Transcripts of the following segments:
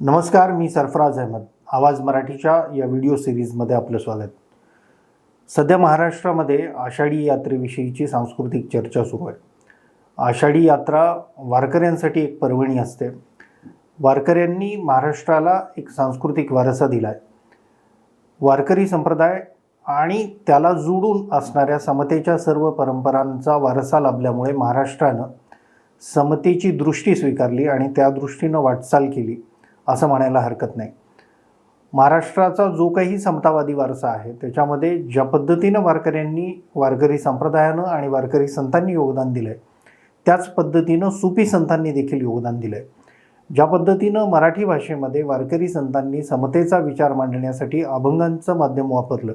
नमस्कार मी सरफराज अहमद. आवाज मराठीच्या या व्हिडिओ सिरीजमध्ये आपलं स्वागत. सध्या महाराष्ट्रामध्ये आषाढी यात्रेविषयीची सांस्कृतिक चर्चा सुरू आहे. आषाढी यात्रा वारकऱ्यांसाठी एक पर्वणी असते. वारकऱ्यांनी महाराष्ट्राला एक सांस्कृतिक वारसा दिला आहे वारकरी संप्रदाय आणि त्याला जुडून असणाऱ्या समतेच्या सर्व परंपरांचा वारसा लाभल्यामुळे महाराष्ट्रानं समतेची दृष्टी स्वीकारली आणि त्या दृष्टीनं वाटचाल केली. असं म्हणायला हरकत नाही. महाराष्ट्राचा जो काही समतावादी वारसा आहे त्याच्यामध्ये ज्या पद्धतीनं वारकऱ्यांनी वारकरी संप्रदायानं आणि वारकरी संतांनी योगदान दिलं आहे त्याच पद्धतीनं सुफी संतांनी देखील योगदान दिलं आहे ज्या पद्धतीनं मराठी भाषेमध्ये वारकरी संतांनी समतेचा विचार मांडण्यासाठी अभंगांचं माध्यम वापरलं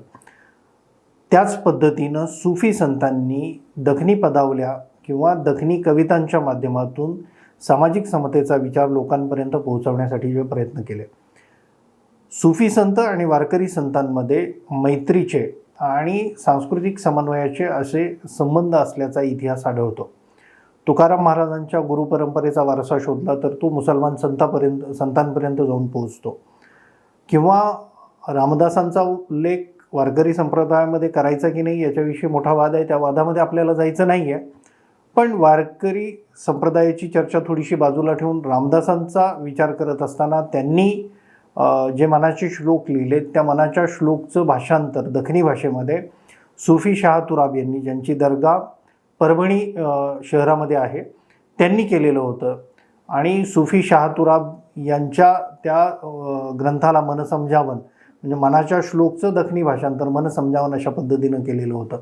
त्याच पद्धतीनं सुफी संतांनी दखनी पदावल्या किंवा दखनी कवितांच्या माध्यमातून सामाजिक समतेचा विचार लोकांपर्यंत पोहोचवण्यासाठी जे प्रयत्न केले. सुफी संत आणि वारकरी संतांमध्ये मैत्रीचे आणि सांस्कृतिक समन्वयाचे असे संबंध असल्याचा इतिहास आढळतो. तुकाराम महाराजांच्या गुरुपरंपरेचा वारसा शोधला तर तो मुसलमान संतापर्यंत संतांपर्यंत जाऊन पोहोचतो. किंवा रामदासांचा उल्लेख वारकरी संप्रदायामध्ये करायचा की नाही याच्याविषयी मोठा वाद आहे त्या वादामध्ये आपल्याला जायचं नाही आहे पण वारकरी संप्रदायाची चर्चा थोडीशी बाजूला ठेवून रामदासांचा विचार करत असताना त्यांनी जे मनाचे श्लोक लिहिले त्या मनाच्या श्लोकचं भाषांतर दखनी भाषेमध्ये सुफी शाह तुराब यांनी ज्यांची दर्गा परभणी शहरामध्ये आहे त्यांनी केलेलं होतं. आणि सुफी शाह तुराब यांच्या त्या ग्रंथाला मनसमजावन म्हणजे मनाच्या श्लोकचं दखनी भाषांतर मनसमजावन अशा पद्धतीनं केलेलं होतं.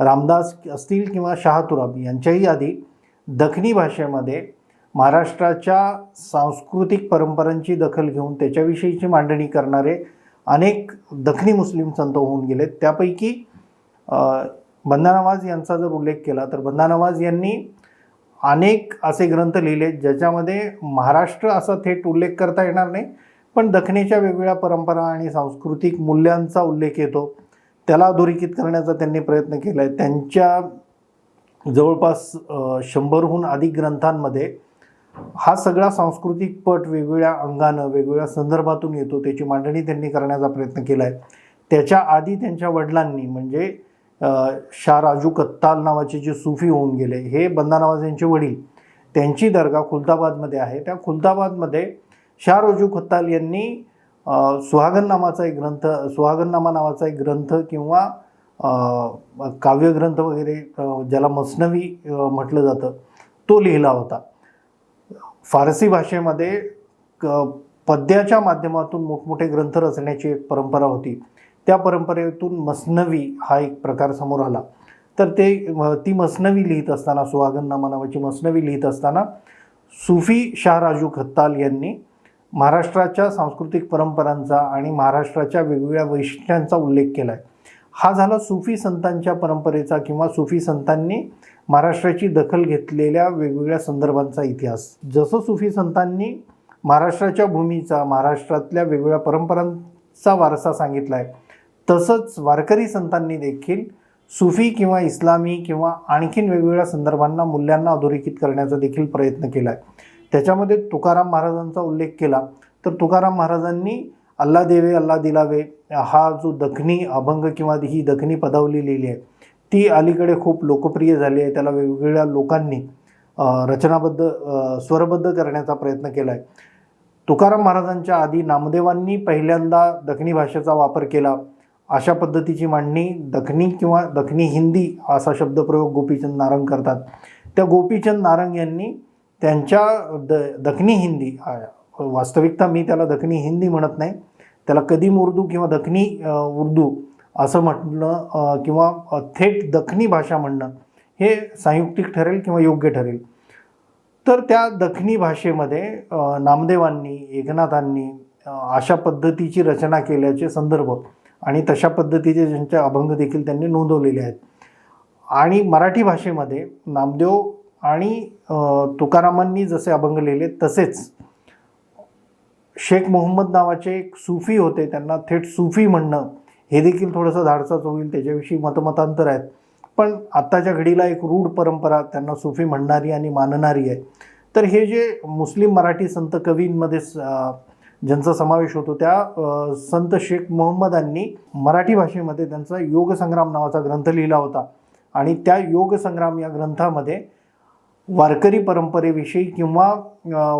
रामदास असतील किंवा शहातुराब यांच्याही आधी दखनी भाषेमध्ये महाराष्ट्राच्या सांस्कृतिक परंपरांची दखल घेऊन त्याच्याविषयीची मांडणी करणारे अनेक दखनी मुस्लिम संत होऊन गेलेत. त्यापैकी अ, बंदा नवाज यांचा जर उल्लेख केला तर बंदा नवाज यांनी अनेक असे ग्रंथ लिहिले ज्याच्यामध्ये महाराष्ट्र असा थेट उल्लेख करता येणार नाही पण दखनीच्या वेगवेगळ्या परंपरा आणि सांस्कृतिक मूल्यांचा उल्लेख येतो. त्याला अधोरेखित करण्याचा त्यांनी प्रयत्न केला आहे त्यांच्या जवळपास शंभरहून अधिक ग्रंथांमध्ये हा सगळा सांस्कृतिक पट वेगवेगळ्या अंगानं वेगवेगळ्या संदर्भातून येतो. त्याची मांडणी त्यांनी करण्याचा प्रयत्न केला आहे त्याच्या आधी त्यांच्या वडिलांनी म्हणजे शाह राजू कत्ताल नावाचे जे सुफी होऊन गेले हे बंदा नवाज यांचे वडील त्यांची दर्गा खुलताबादमध्ये आहे. त्या खुलताबादमध्ये शाह राजू कत्ताल यांनी सुहागन नामाचा एक ग्रंथ सुहागननामा नावाचा एक ग्रंथ किंवा काव्यग्रंथ वगैरे ज्याला मसनवी म्हटलं जातं तो लिहिला होता. फारसी भाषेमध्ये क पद्याच्या माध्यमातून मोठमोठे ग्रंथ रचण्याची एक परंपरा होती. त्या परंपरेतून मसनवी हा एक प्रकार समोर आला. तर ते ती मसनवी लिहित असताना सुहागननामा नावाची मसनवी लिहित असताना सुफी शाह राजू खत्ताल यांनी महाराष्ट्राच्या सांस्कृतिक परंपरांचा आणि महाराष्ट्राच्या वेगवेगळ्या वैशिष्ट्यांचा उल्लेख केला आहे हा झाला सुफी संतांच्या परंपरेचा किंवा सुफी संतांनी महाराष्ट्राची दखल घेतलेल्या वेगवेगळ्या संदर्भांचा इतिहास. जसं सुफी संतांनी महाराष्ट्राच्या भूमीचा महाराष्ट्रातल्या वेगवेगळ्या परंपरांचा वारसा सांगितला आहे तसंच वारकरी संतांनी देखील सुफी किंवा इस्लामी किंवा आणखीन वेगवेगळ्या संदर्भांना मूल्यांना अधोरेखित करण्याचा देखील प्रयत्न केला आहे त्याच्यामध्ये तुकाराम महाराजांचा उल्लेख केला. तर तुकाराम महाराजांनी अल्ला देवे अल्ला दिलावे हा जो दखनी अभंग किंवा ही दखनी पदावली लिहिली आहे ती अलीकडे खूप लोकप्रिय झाली आहे. त्याला वेगवेगळ्या लोकांनी रचनाबद्ध स्वरबद्ध करण्याचा प्रयत्न केला आहे. तुकाराम महाराजांच्या आधी नामदेवांनी पहिल्यांदा दखनी भाषेचा वापर केला. अशा पद्धतीची मांडणी दखनी किंवा दखनी हिंदी असा शब्दप्रयोग गोपीचंद नारंग करतात. त्या गोपीचंद नारंग यांनी त्यांच्या द दखनी हिंदी वास्तविकता मी त्याला दखनी हिंदी म्हणत नाही. त्याला कदीम उर्दू किंवा दखनी उर्दू असं म्हटणं किंवा थेट दखनी भाषा म्हणणं हे संयुक्तिक ठरेल किंवा योग्य ठरेल. तर त्या दखनी भाषेमध्ये नामदेवांनी एकनाथांनी अशा पद्धतीची रचना केल्याचे संदर्भ आणि तशा पद्धतीचे ज्यांचे अभंग देखील त्यांनी नोंदवलेले आहेत. आणि मराठी भाषेमध्ये नामदेव आणि तुकारामांनी जसे अभंग लिहिले तसेच शेख मोहम्मद नावाचे एक सुफी होते त्यांना थेट सुफी म्हणणं हे देखील थोडंसं धाडसाच होईल त्याच्याविषयी मतमतांतर आहेत. पण आत्ताच्या घडीला एक रूढ परंपरा त्यांना सुफी म्हणणारी आणि मानणारी आहे. तर हे जे मुस्लिम मराठी संत कवींमध्ये स- ज्यांचा समावेश होतो त्या संत शेख मोहम्मदांनी मराठी भाषेमध्ये त्यांचा योग संग्राम नावाचा ग्रंथ लिहिला होता. आणि त्या योगसंग्राम या ग्रंथामध्ये वारकरी परंपरेविषयी किंवा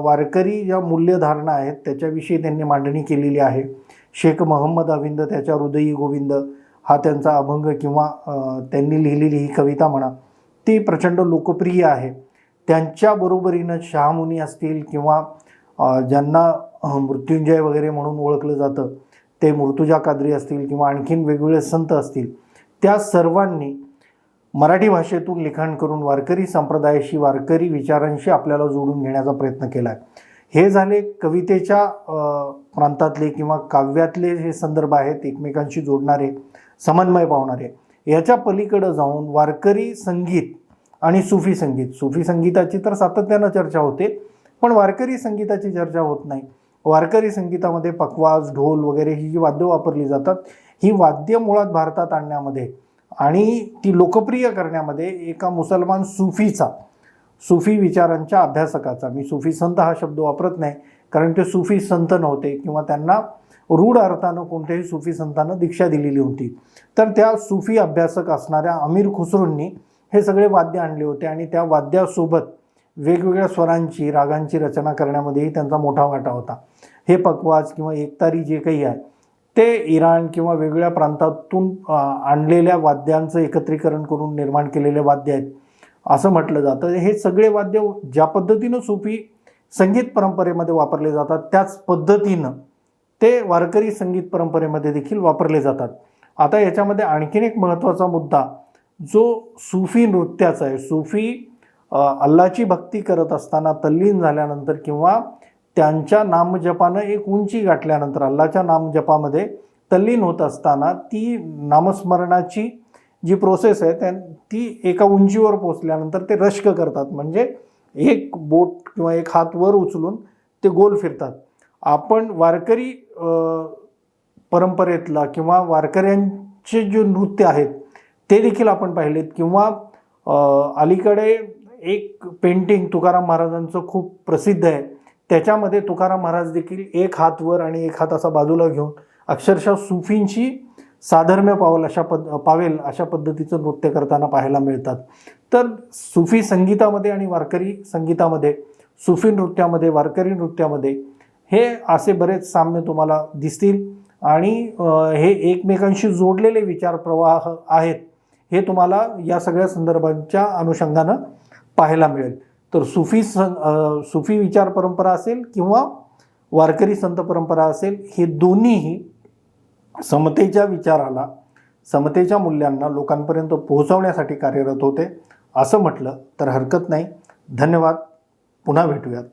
वारकरी ज्या मूल्यधारणा आहेत त्याच्याविषयी त्यांनी मांडणी केलेली आहे. शेख मोहम्मद अविंद त्याच्या हृदयी गोविंद हा त्यांचा अभंग किंवा त्यांनी लिहिलेली ही कविता म्हणा ती प्रचंड लोकप्रिय आहे. त्यांच्या बरोबरीनं शहामुनी असतील किंवा ज्यांना मृत्युंजय वगैरे म्हणून ओळखलं जातं ते मृत्युजा कादरी असतील किंवा आणखीन वेगवेगळे संत असतील त्या सर्वांनी मराठी भाषेतून लिखाण करून वारकरी संप्रदायाशी वारकरी विचारांशी आपल्याला जोडून घेण्याचा प्रयत्न केला आहे हे झाले कवितेच्या प्रांतातले किंवा काव्यातले जे संदर्भ आहेत एकमेकांशी जोडणारे समन्वय पावणारे याच्या पलीकडं जाऊन वारकरी संगीत आणि सुफी संगीत. सुफी संगीताची तर सातत्यानं चर्चा होते पण वारकरी संगीताची चर्चा होत नाही. वारकरी संगीतामध्ये पकवाज ढोल वगैरे ही जी वाद्य वापरली जातात ही वाद्य मुळात भारतात आणण्यामध्ये आणि ती लोकप्रिय करण्यामध्ये एका मुसलमान सुफीचा सुफी विचारांच्या अभ्यासकाचा. मी सुफी संत हा शब्द वापरत नाही कारण ते सुफी संत नव्हते किंवा त्यांना रूढ अर्थानं कोणत्याही सुफी संतानं दीक्षा दिलेली होती. तर त्या सुफी अभ्यासक असणाऱ्या अमीर खुसरूंनी हे सगळे वाद्य आणले होते आणि त्या वाद्यासोबत वेगवेगळ्या स्वरांची रागांची रचना करण्यामध्येही त्यांचा मोठा वाटा होता. हे पकवाज किंवा एकतारी जे काही आहे ते इराण किंवा वेगवेगळ्या प्रांतातून आणलेल्या वाद्यांचं एकत्रीकरण करून निर्माण केलेले वाद्य आहेत असं म्हटलं जातं. हे सगळे वाद्य ज्या पद्धतीनं सुफी संगीत परंपरेमध्ये वापरले जातात त्याच पद्धतीनं ते वारकरी संगीत परंपरेमध्ये देखील वापरले जातात. आता याच्यामध्ये आणखीन एक महत्त्वाचा मुद्दा जो सुफी नृत्याचा आहे. सुफी अल्लाची भक्ती करत असताना तल्लीन झाल्यानंतर किंवा त्यांच्या नामजपानं एक उंची गाठल्यानंतर अल्लाच्या नामजपामध्ये तल्लीन होत असताना ती नामस्मरणाची जी प्रोसेस आहे त्या ती एका उंचीवर पोचल्यानंतर ते रश्क करतात. म्हणजे एक बोट किंवा एक हात वर उचलून ते गोल फिरतात. आपण वारकरी परंपरेतला किंवा वारकऱ्यांचे जे नृत्य आहेत ते देखील आपण पाहिलेत. किंवा अलीकडे एक पेंटिंग तुकाराम महाराजांचं खूप प्रसिद्ध आहे. त्याच्यामध्ये तुकाराम महाराज देखील एक हात वर आणि एक हात असा बाजूला घेऊन अक्षरशः सुफींशी साधर्म्य पावल अशा पद पावेल अशा पद्धतीचं नृत्य करताना पाहायला मिळतात. तर सुफी संगीतामध्ये आणि वारकरी संगीतामध्ये सुफी नृत्यामध्ये वारकरी नृत्यामध्ये हे असे बरेच साम्य तुम्हाला दिसतील आणि हे एकमेकांशी जोडलेले विचार प्रवाह आहेत हे तुम्हाला या सगळ्या संदर्भांच्या अनुषंगानं पाहायला मिळेल. तर सुफी सं सुफी विचार परंपरा असेल किंवा वारकरी संत परंपरा असेल हे दोन्हीही समतेच्या विचाराला समतेच्या मूल्यांना लोकांपर्यंत पोहोचवण्यासाठी कार्यरत होते. असं म्हटलं तर हरकत नाही. धन्यवाद. पुन्हा भेटूयात.